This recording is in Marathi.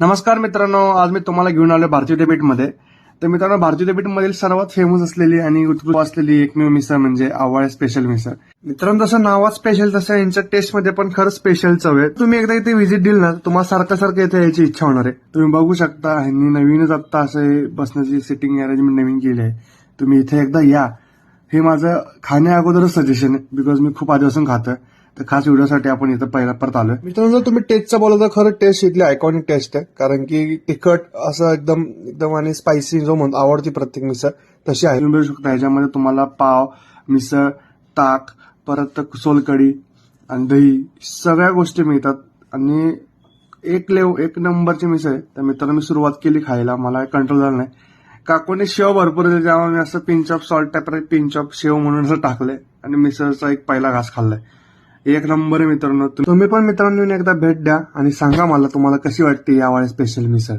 नमस्कार मित्रांनो आज मी तुम्हाला घेऊन आलो भारतीय डेबिटमध्ये तर मित्रांनो भारतीय डेबिटमधील सर्वात फेमस असलेली आणि उत्कृष्ट असलेली एकमेव मिसळ म्हणजे आवाळे स्पेशल मिसळ. मित्रांनो जसं नावात स्पेशल तसं यांच्या टेस्टमध्ये पण खरंच स्पेशल चव आहे. तुम्ही एकदा इथे व्हिजिट दिल ना तुम्हाला सारखं सारखं इथे यायची इच्छा होणार आहे. तुम्ही बघू शकता ह्यांनी नवीनच आत्ता असे बसण्याची सिटिंग अरेंजमेंट नवीन केली आहे. तुम्ही इथे एकदा या. हे माझं खाण्या अगोदरच सजेशन आहे बिकॉज मी खूप आधीपासून खातं तर खास व्हिडिओसाठी आपण इथं पहिला परत आलोय. मित्रांनो जर तुम्ही टेस्टचं बोलला तर खरं टेस्ट इथली आयकॉनिक टेस्ट आहे. कारण की तिखट असं एकदम एकदम आणि स्पायसी जो म्हणतो आवडती प्रत्येक मिसळ तशी आहे. बघू शकता. ह्याच्यामध्ये तुम्हाला पाव मिसळ ताक परत सोलकडी आणि दही सगळ्या गोष्टी मिळतात. आणि एक लेव एक नंबरची मिसळ आहे. तर मित्रांनो मी सुरुवात केली खायला. मला कंट्रोल झालं नाही. काकूने शेव भरपूर दिले. त्यामुळे मी असं pinch of salt type pinch of shev म्हणून असं टाकलंय. आणि मिसळचा एक पहिला घास खाल्लाय. एक नंबर मित्रांनो. तुम्ही पण मित्रांनो एकदा भेट द्या आणि सांगा मला तुम्हाला कशी वाटते यावेळी स्पेशल मिसळ.